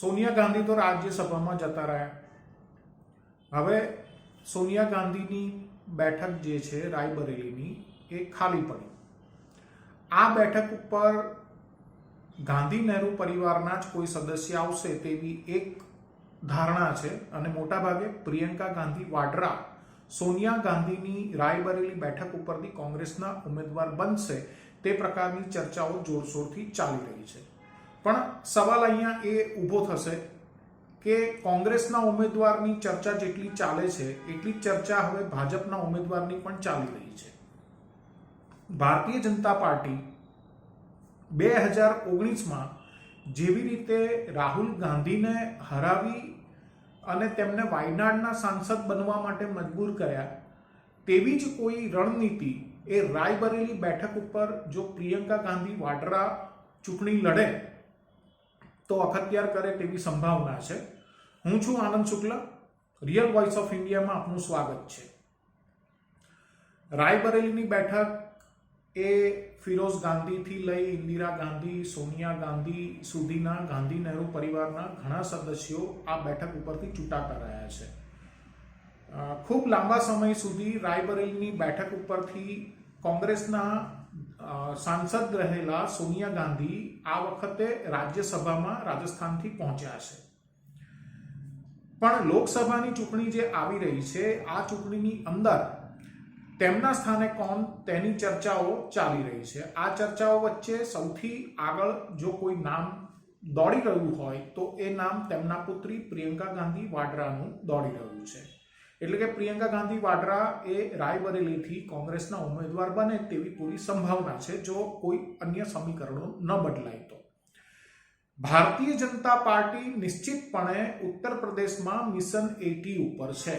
સોનિયા ગાંધી તો રાજ્યસભામાં જતા રહ્યા. હવે સોનિયા ગાંધીની બેઠક જે છે રાયબરેલીની એ ખાલી પડી. આ બેઠક ઉપર ગાંધી નહેરુ પરિવારના જ કોઈ સદસ્ય આવશે તેવી એક ધારણા છે અને મોટાભાગે પ્રિયંકા ગાંધી વાડ્રા સોનિયા ગાંધીની રાયબરેલી બેઠક ઉપરથી કોંગ્રેસના ઉમેદવાર બનશે તે પ્રકારની ચર્ચાઓ જોરશોરથી ચાલી રહી છે. પણ સવાલ અહીંયા એ ઊભો થશે કે કોંગ્રેસના ઉમેદવારની ચર્ચા જેટલી ચાલે છે, એટલી ચર્ચા હવે ભાજપના ઉમેદવારની પણ ચાલી રહી છે. ભારતીય જનતા પાર્ટી બે હજાર ઓગણીસમાં જેવી રીતે રાહુલ ગાંધીને હરાવી અને તેમને વાયનાડના સાંસદ બનવા માટે મજબૂર કર્યા, તેવી જ કોઈ રણનીતિ એ રાયબરેલી બેઠક ઉપર જો પ્રિયંકા ગાંધી વાડરા ચૂંટણી લડે તો અખત્યાર કરે તેવી સંભાવના છે. હું છું Anand Shukla. Real voice of ઇન્ડિયામાં આપનું સ્વાગત છે. રાયબરેલીની બેઠક એ ફિરોઝ ગાંધીથી લઈ ઇન્દિરા ગાંધી, સોનિયા ગાંધી સુધીના ગાંધી નહેરુ પરિવારના ઘણા સદસ્યો આ બેઠક ઉપરથી ચૂંટાતા રહ્યા છે. ખૂબ લાંબા સમય સુધી રાયબરેલીની બેઠક ઉપરથી કોંગ્રેસના સાંસદ રહેલા સોનિયા ગાંધી આ વખતે રાજ્યસભામાં રાજસ્થાનથી પહોંચ્યા છે. પણ લોકસભાની ચૂંટણી જે આવી રહી છે, આ ચૂંટણીની અંદર તેમના સ્થાને કોણ, તેની ચર્ચાઓ ચાલી રહી છે. આ ચર્ચાઓ વચ્ચે સૌથી આગળ જો કોઈ નામ દોડી રહ્યું હોય, તો એ નામ તેમના પુત્રી પ્રિયંકા ગાંધી વાડરાનું દોડી રહ્યું છે. એટલે કે પ્રિયંકા ગાંધી વાડરા એ રાયબરેલીથી કોંગ્રેસના ઉમેદવાર બને તેવી પૂરી સંભાવના છે, જો કોઈ અન્ય સમીકરણો ન બદલાય તો. ભારતીય જનતા પાર્ટી નિશ્ચિતપણે ઉત્તર પ્રદેશમાં મિશન એટી ઉપર છે.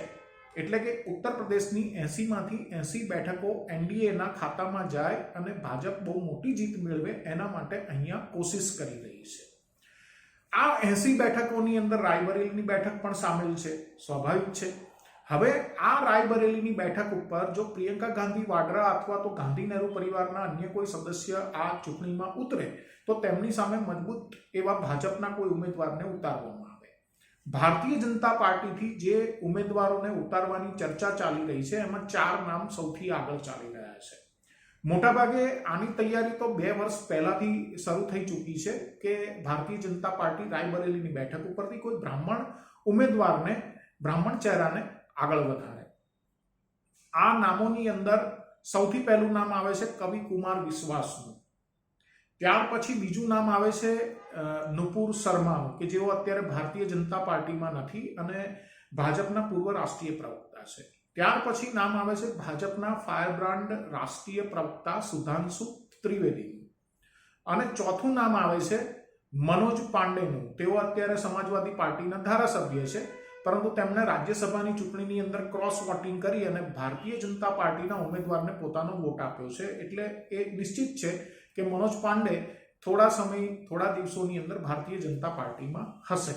એટલે કે ઉત્તર પ્રદેશની એસીમાંથી એસી બેઠકો એનડીએના ખાતામાં જાય અને ભાજપ બહુ મોટી જીત મેળવે એના માટે અહીંયા કોશિશ કરી રહી છે. આ એસી બેઠકોની અંદર રાયબરેલીની બેઠક પણ સામેલ છે, સ્વાભાવિક છે. હવે આ રાયબરેલીની બેઠક ઉપર જો પ્રિયંકા ગાંધી વાડરા અથવા તો ગાંધી નહેરુ પરિવારના અન્ય કોઈ સદસ્ય આ ચૂંટણીમાં ઉતરે, તો તેમની સામે મજબૂત એવા ભાજપના કોઈ ઉમેદવારને ઉતારવામાં આવે. ભારતીય જનતા પાર્ટીથી જે ઉમેદવારોને ઉતારવાની ચર્ચા ચાલી રહી છે, એમાં ચાર નામ સૌથી આગળ ચાલી રહ્યા છે. મોટાભાગે આની તૈયારી તો બે વર્ષ પહેલાથી શરૂ થઈ ચૂકી છે કે ભારતીય જનતા પાર્ટી રાયબરેલીની બેઠક ઉપરથી કોઈ બ્રાહ્મણ ઉમેદવારને, બ્રાહ્મણ ચહેરાને આગળ વધારે. આ નામોની અંદર સૌથી પહેલું નામ આવે છે કવિ કુમાર વિશ્વાસનું. ત્યાર પછી બીજું નામ આવે છે નુપુર શર્માનું, કે જેઓ અત્યારે ભારતીય જનતા પાર્ટીમાં નથી અને ભાજપના પૂર્વ રાષ્ટ્રીય પ્રવક્તા છે. ત્યાર પછી નામ આવે છે ભાજપના ફાયરબ્રાન્ડ રાષ્ટ્રીય પ્રવક્તા સુધાંશુ ત્રિવેદીનું. અને ચોથું નામ આવે છે મનોજ પાંડેનું. તેઓ અત્યારે સમાજવાદી પાર્ટીના ધારાસભ્ય છે. પરંતુ તેમણે રાજ્યસભાની ચૂંટણીની અંદર ક્રોસ વોટિંગ કરી અને ભારતીય જનતા પાર્ટીના ઉમેદવારને પોતાનો વોટ આપ્યો છે. એટલે એ નિશ્ચિત છે કે મનોજ પાંડે થોડા સમય, થોડા દિવસોની અંદર ભારતીય જનતા પાર્ટીમાં હશે.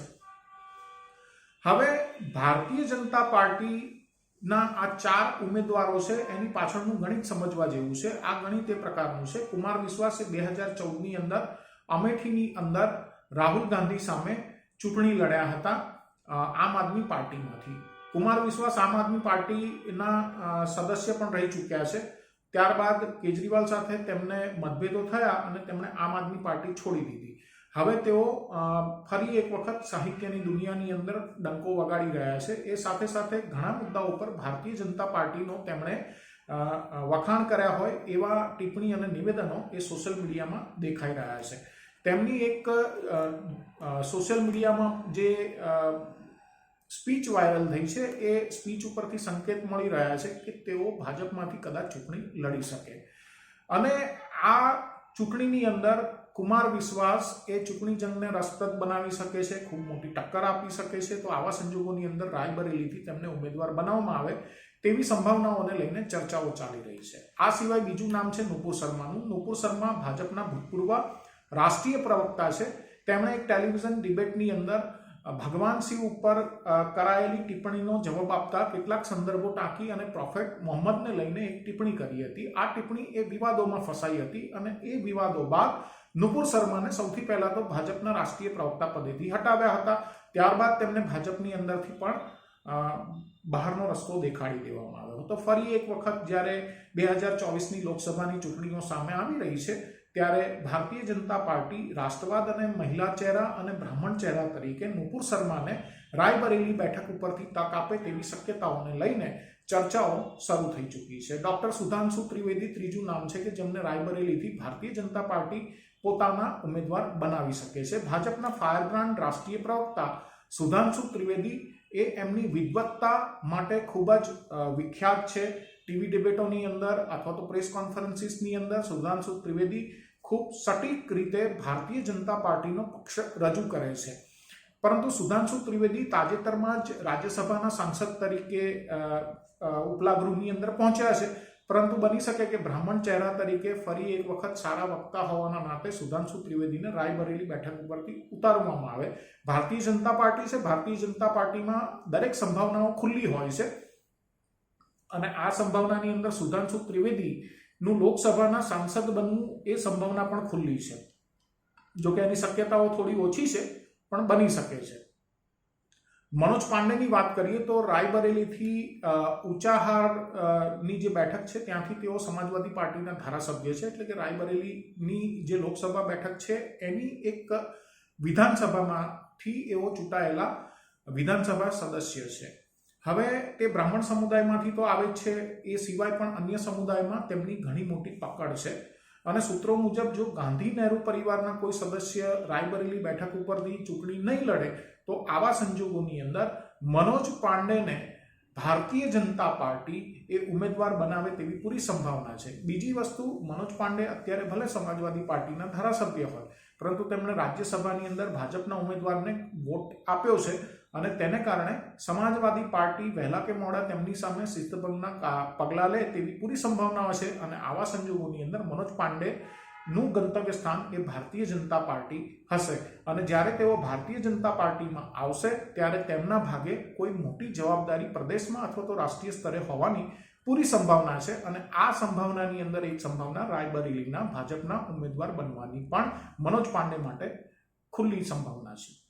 હવે ભારતીય જનતા પાર્ટીના આ ચાર ઉમેદવારો છે, એની પાછળનું ગણિત સમજવા જેવું છે. આ ગણિત એ પ્રકારનું છે. કુમાર વિશ્વાસે બે હજાર ચૌદની અંદર અમેઠીની અંદર રાહુલ ગાંધી સામે ચૂંટણી લડ્યા હતા. આમ આદમી પાર્ટીમાંથી. કુમાર વિશ્વાસ આમ આદમી પાર્ટીના સદસ્ય પણ રહી ચૂક્યા છે. ત્યારબાદ કેજરીવાલ સાથે તેમને મતભેદો થયા અને તેમણે આમ આદમી પાર્ટી છોડી દીધી. હવે તેઓ ફરી એક વખત સાહિત્યની દુનિયાની અંદર ડંકો વગાડી રહ્યા છે. એ સાથે સાથે ઘણા મુદ્દાઓ પર ભારતીય જનતા પાર્ટીનો તેમણે વખાણ કર્યા હોય એવા ટિપ્પણી અને નિવેદનો એ સોશિયલ મીડિયામાં દેખાઈ રહ્યા છે. તેમની એક સોશિયલ મીડિયામાં જે સ્પીચ વાયરલ થઈ છે, એ સ્પીચ ઉપરથી સંકેત મળી રહ્યા છે કે તેઓ ભાજપમાંથી કદાચ ચૂંટણી લડી શકે. અને આ ચૂંટણીની અંદર કુમાર વિશ્વાસ એ ચૂંટણી જંગને રસપ્રદ બનાવી શકે છે, ખૂબ મોટી ટક્કર આપી શકે છે, તો આવા સંજોગોની અંદર રાયબરેલીથી તેમને ઉમેદવાર બનાવવામાં આવે તેવી સંભાવનાઓને લઈને ચર્ચાઓ ચાલી રહી છે. આ સિવાય બીજું નામ છે નુપુર શર્માનું. નુપુર શર્મા ભાજપના ભૂતપૂર્વ રાષ્ટ્રીય પ્રવક્તા છે. તેમણે એક ટેલિવિઝન ડિબેટની અંદર ભગવાન શિવ ઉપર કરાયેલી ટિપ્પણીનો જવાબ આપતા કેટલાક સંદર્ભો ટાંકી અને પ્રોફેટ મોહમ્મદને લઈને એક ટિપ્પણી કરી હતી. આ ટિપ્પણી એ વિવાદોમાં ફસાઈ હતી અને એ વિવાદો બાદ નુપુર શર્માને સૌથી પહેલા તો ભાજપના રાષ્ટ્રીય પ્રવક્તા પદેથી હટાવ્યા હતા. ત્યારબાદ તેમને ભાજપની અંદરથી પણ બહારનો રસ્તો દેખાડી દેવામાં આવ્યો હતો. ફરી એક વખત જ્યારે બે હજાર ચોવીસની લોકસભાની ચૂંટણીઓ સામે આવી રહી છે ત્યારે ભારતીય જનતા પાર્ટી રાષ્ટ્રવાદ અને મહિલા ચહેરા અને બ્રાહ્મણ ચહેરા તરીકે નુપુર શર્માને રાયબરેલી બેઠક ઉપરથી તક આપે તેવી શક્યતાઓને લઈને ચર્ચાઓ શરૂ થઈ ચૂકી છે. ડોક્ટર સુધાંશુ ત્રિવેદી ત્રીજું નામ છે કે જેમને રાયબરેલીથી ભારતીય જનતા પાર્ટી પોતાના ઉમેદવાર બનાવી શકે છે. ભાજપના ફાયરબ્રાન્ડ રાષ્ટ્રીય પ્રવક્તા સુધાંશુ ત્રિવેદી એ એમની વિદવત્તા માટે ખૂબ જ વિખ્યાત છે. ટીવી ડિબેટોની અંદર અથવા તો પ્રેસ કોન્ફરન્સીસની અંદર સુધાંશુ ત્રિવેદી ખૂબ સટીક રીતે ભારતીય જનતા પાર્ટીનો પક્ષ રજૂ કરે છે. પરંતુ સુધાંશુ ત્રિવેદી તાજેતરમાં જ રાજ્યસભાના સાંસદ તરીકે ઉપલા ગૃહની અંદર પહોંચ્યા છે. પરંતુ બની શકે કે બ્રાહ્મણ ચહેરા તરીકે ફરી એક વખત સારા વક્તા હોવાના નાતે સુધાંશુ ત્રિવેદીને રાયબરેલી બેઠક ઉપરથી ઉતારવામાં આવે. ભારતીય જનતા પાર્ટી છે. ભારતીય જનતા પાર્ટીમાં દરેક સંભાવનાઓ ખુલ્લી હોય છે. અને આ સંભાવનાની અંદર સુધાંશુ ત્રિવેદીનું લોકસભાના સાંસદ બનવું એ સંભાવના પણ ખુલ્લી છે. જોકે એની શક્યતાઓ થોડી ઓછી છે પણ બની શકે છે. મનોજ પાંડેની વાત કરીએ તો રાયબરેલીથી અ, ઊંચાહાર અ, ની જે બેઠક છે ત્યાંથી તેઓ સમાજવાદી પાર્ટીના ધારાસભ્ય છે. એટલે કે રાયબરેલીની જે લોકસભા બેઠક છે એની એક વિધાનસભામાંથી એઓ ચૂંટાયેલા વિધાનસભા સદસ્ય છે. હવે તે બ્રાહ્મણ સમુદાયમાંથી તો આવે જ છે. એ સિવાય પણ અન્ય સમુદાયમાં તેમની ઘણી મોટી પકડ છે. અને સૂત્રો મુજબ જો ગાંધી નહેરુ પરિવારના કોઈ સદસ્ય રાયબરેલી બેઠક ઉપરથી ચૂંટણી નહીં લડે, તો આવા સંજોગોની અંદર મનોજ પાંડેને ભારતીય જનતા પાર્ટી એ ઉમેદવાર બનાવે તેવી પૂરી સંભાવના છે. બીજી વસ્તુ, મનોજ પાંડે અત્યારે ભલે સમાજવાદી પાર્ટીના ધારાસભ્ય હોય, પરંતુ તેમણે રાજ્યસભાની અંદર ભાજપના ઉમેદવારને વોટ આપ્યો છે. અને તેને કારણે સમાજવાદી પાર્ટી વહેલા કે મોડા તેમની સામે શિસ્તભંગના પગલાં લે તેવી પૂરી સંભાવનાઓ છે અને આવા સંજોગોની અંદર મનોજ પાંડે નું ગંતવ્ય સ્થાન એ ભારતીય જનતા પાર્ટી હશે. અને જ્યારે તેઓ ભારતીય જનતા પાર્ટીમાં આવશે, ત્યારે તેમના ભાગે કોઈ મોટી જવાબદારી પ્રદેશમાં અથવા તો રાષ્ટ્રીય સ્તરે હોવાની પૂરી સંભાવના છે અને આ સંભાવનાની અંદર એક સંભાવના રાયબરેલીના ભાજપના ઉમેદવાર બનવાની પણ મનોજ પાંડે માટે ખુલ્લી સંભાવના છે.